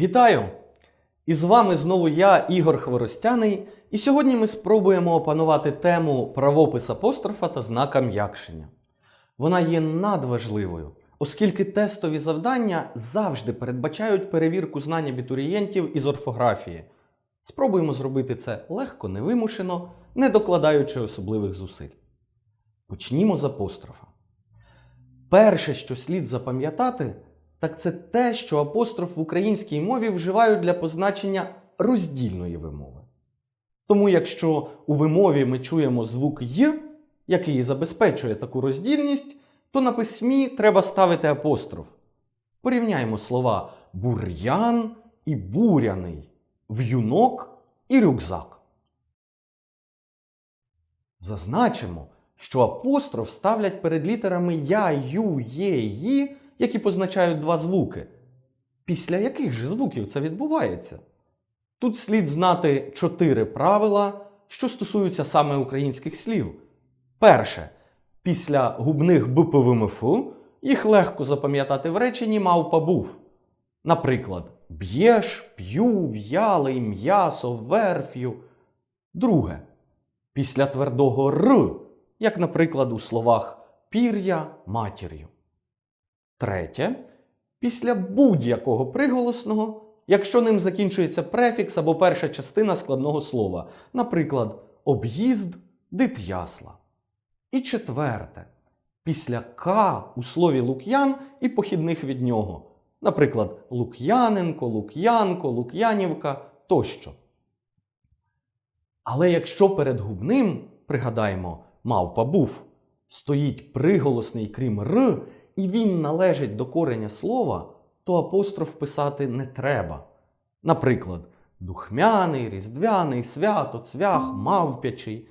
Вітаю! І з вами знову я, Ігор Хворостяний, і сьогодні ми спробуємо опанувати тему правопис апострофа та знака м'якшення. Вона є надважливою, оскільки тестові завдання завжди передбачають перевірку знань абітурієнтів із орфографії. Спробуємо зробити це легко, невимушено, не докладаючи особливих зусиль. Почнімо з апострофа. Перше, що слід запам'ятати, так це те, що апостроф в українській мові вживають для позначення роздільної вимови. Тому, якщо у вимові ми чуємо звук Й, який забезпечує таку роздільність, то на письмі треба ставити апостроф. Порівняємо слова бур'ян і буряний, в'юнок і рюкзак. Зазначимо, що апостроф ставлять перед літерами Я, Ю, Є, Ї, які позначають два звуки. Після яких же звуків це відбувається? Тут слід знати чотири правила, що стосуються саме українських слів. Перше. Після губних БПВМФ їх легко запам'ятати в реченні мавпа був. Наприклад, б'єш, п'ю, в'ялий, м'ясо, верф'ю. Друге. Після твердого р, як, наприклад, у словах пір'я матір'ю. Третє. Після будь-якого приголосного, якщо ним закінчується префікс або перша частина складного слова, наприклад, об'їзд, дит'ясла. І четверте. Після К у слові лук'ян і похідних від нього, наприклад, Лук'яненко, Лук'янко, Лук'янівка тощо. Але якщо перед губним, пригадаємо, мавпа був, стоїть приголосний крім Р, і він належить до кореня слова, то апостроф писати не треба. Наприклад, духмяний, різдвяний, свято, цвях, мавпячий.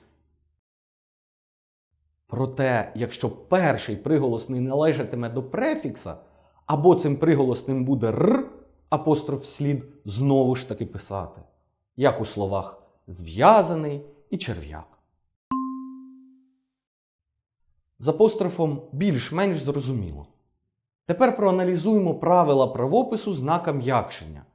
Проте, якщо перший приголосний належатиме до префікса, або цим приголосним буде р, апостроф слід знову ж таки писати, як у словах зв'язаний і черв'як. З апострофом більш-менш зрозуміло. Тепер проаналізуємо правила правопису знака м'якшення.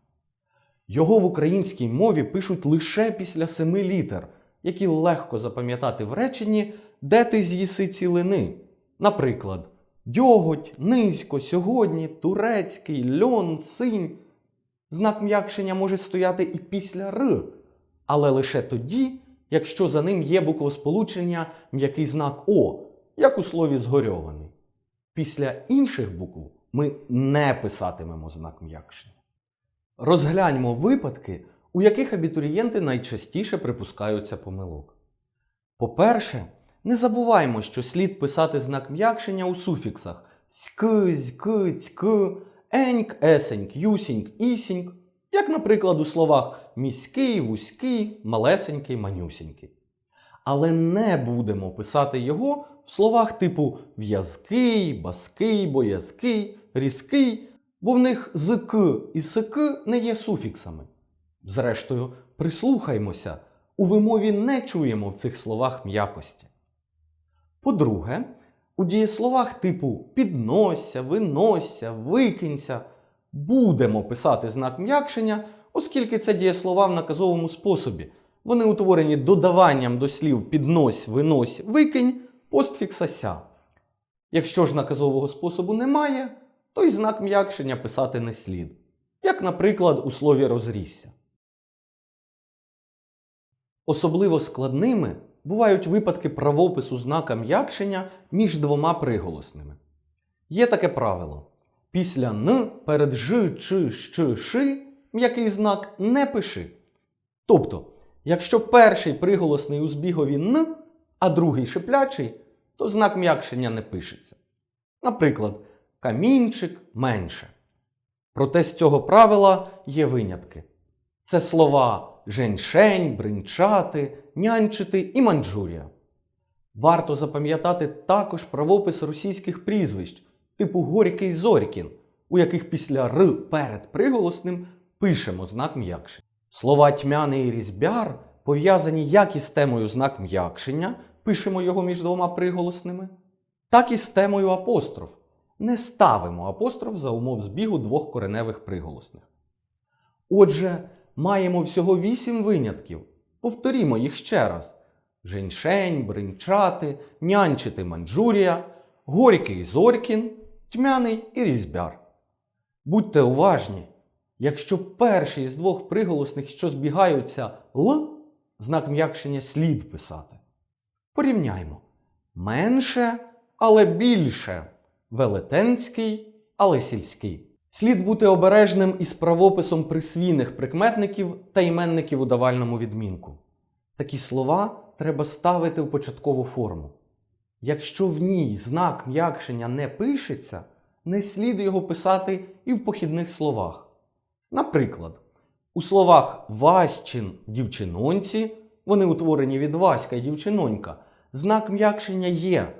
Його в українській мові пишуть лише після семи літер, які легко запам'ятати в реченні, де ти з'їси цілини. Наприклад, дьоготь, низько, сьогодні, турецький, льон, синь. Знак м'якшення може стояти і після р, але лише тоді, якщо за ним є буквосполучення м'який знак О, як у слові згорьований. Після інших букв ми не писатимемо знак м'якшення. Розгляньмо випадки, у яких абітурієнти найчастіше припускаються помилок. По-перше, не забуваємо, що слід писати знак м'якшення у суфіксах ськ, зьк, цьк, еньк, есеньк, юсіньк, ісіньк, як, наприклад, у словах міський, вузький, малесенький, манюсінький. Але не будемо писати його в словах типу в'язкий, баский, боязкий, різкий, бо в них зк і ск не є суфіксами. Зрештою, прислухаймося, у вимові не чуємо в цих словах м'якості. По-друге, у дієсловах типу піднося, винося, викинься будемо писати знак м'якшення, оскільки це дієслова в наказовому способі. Вони утворені додаванням до слів піднось, винось, викинь, постфікса ся. Якщо ж наказового способу немає, то й знак м'якшення писати не слід, як, наприклад, у слові розрісся. Особливо складними бувають випадки правопису знака м'якшення між двома приголосними. Є таке правило: після н перед ж, чи, щ, ши м'який знак не пиши. Тобто, якщо перший приголосний у збігові н, а другий шиплячий, то знак м'якшення не пишеться. Наприклад, камінчик менше. Проте з цього правила є винятки. Це слова женьшень, бринчати, нянчити і манджурія. Варто запам'ятати також правопис російських прізвищ, типу Горький Зорькін, у яких після р перед приголосним пишемо знак м'якшення. Слова тьмяний і різьбяр пов'язані як із темою знак м'якшення, пишемо його між двома приголосними, так і з темою апостроф. Не ставимо апостроф за умов збігу двох кореневих приголосних. Отже, маємо всього вісім винятків. Повторімо їх ще раз: женьшень, бринчати, нянчити Манджурія, горький Зорькін, тьмяний і різьбяр. Будьте уважні, якщо перший з двох приголосних, що збігаються Л, знак м'якшення слід писати. Порівняймо. Менше, але більше. Велетенський, але сільський. Слід бути обережним із правописом присвійних прикметників та іменників у давальному відмінку. Такі слова треба ставити в початкову форму. Якщо в ній знак м'якшення не пишеться, не слід його писати і в похідних словах. Наприклад, у словах Васькін дівчинонці, вони утворені від Васька і дівчинонька, знак м'якшення є,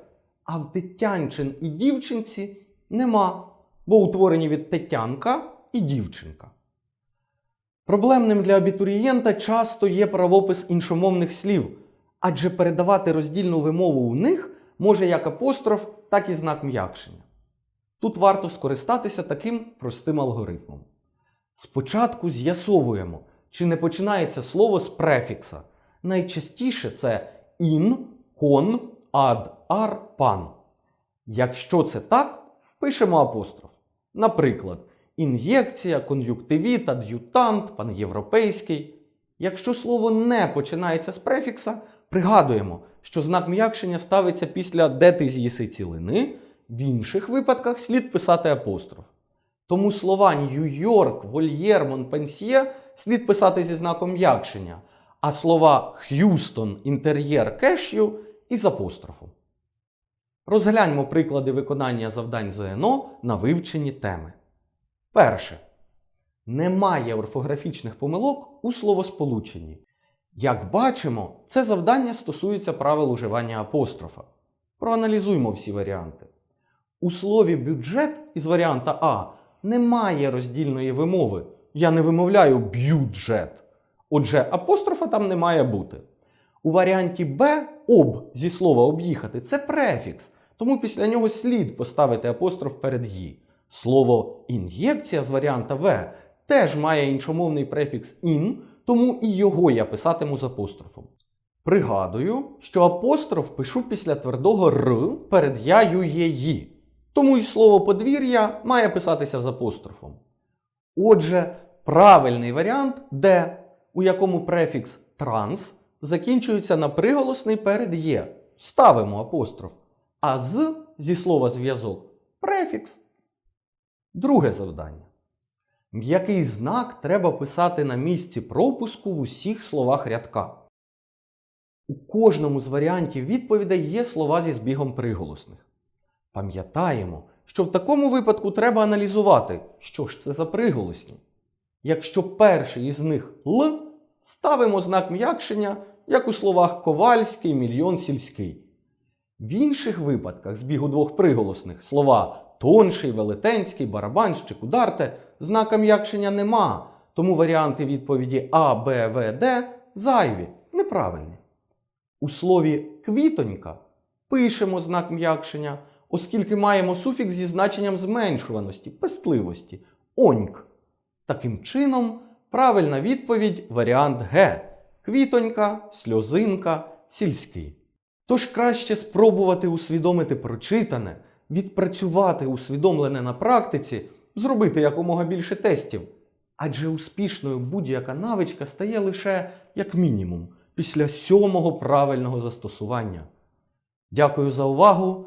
а в Тетянчин і дівчинці нема, бо утворені від Тетянка і дівчинка. Проблемним для абітурієнта часто є правопис іншомовних слів, адже передавати роздільну вимову у них може як апостроф, так і знак м'якшення. Тут варто скористатися таким простим алгоритмом. Спочатку з'ясовуємо, чи не починається слово з префікса. Найчастіше це ін, кон, ад, ар, пан. Якщо це так, пишемо апостроф. Наприклад, ін'єкція, кон'юктивіт, ад'ютант, панєвропейський. Якщо слово не починається з префікса, пригадуємо, що знак м'якшення ставиться після де ти з'їси цілини, в інших випадках слід писати апостроф. Тому слова Нью-Йорк, Вольєр, Монпенсьє слід писати зі знаком м'якшення, а слова Х'юстон, інтер'єр, кешю із апострофом. Розгляньмо приклади виконання завдань ЗНО на вивчені теми. Перше. Немає орфографічних помилок у словосполученні. Як бачимо, це завдання стосується правил уживання апострофа. Проаналізуймо всі варіанти. У слові бюджет із варіанта А немає роздільної вимови. Я не вимовляю бюджет. Отже, апострофа там не має бути. У варіанті Б об зі слова об'їхати це префікс, тому після нього слід поставити апостроф перед «ї». Слово ін'єкція з варіанта В теж має іншомовний префікс ін, тому і його я писатиму з апострофом. Пригадую, що апостроф пишу після твердого р перед я, ю, є, ї. Тому й слово подвір'я має писатися з апострофом. Отже, правильний варіант Д, у якому префікс транс закінчується на приголосний перед є. Ставимо апостроф. А з зі слова зв'язок префікс. Друге завдання. М'який знак треба писати на місці пропуску в усіх словах рядка. У кожному з варіантів відповідей є слова зі збігом приголосних. Пам'ятаємо, що в такому випадку треба аналізувати, що ж це за приголосні. Якщо перший із них Л, ставимо знак м'якшення, як у словах ковальський, мільйон сільський. В інших випадках збігу двох приголосних слова тонший, велетенський, барабанщик, ударте знака м'якшення нема, тому варіанти відповіді А, Б, В, Д зайві, неправильні. У слові квітонька пишемо знак м'якшення, оскільки маємо суфікс зі значенням зменшуваності, пестливості оньк. Таким чином, правильна відповідь варіант Г. Квітонька, сльозинка, сільський. Тож краще спробувати усвідомити прочитане, відпрацювати усвідомлене на практиці, зробити якомога більше тестів. Адже успішною будь-яка навичка стає лише як мінімум після сьомого правильного застосування. Дякую за увагу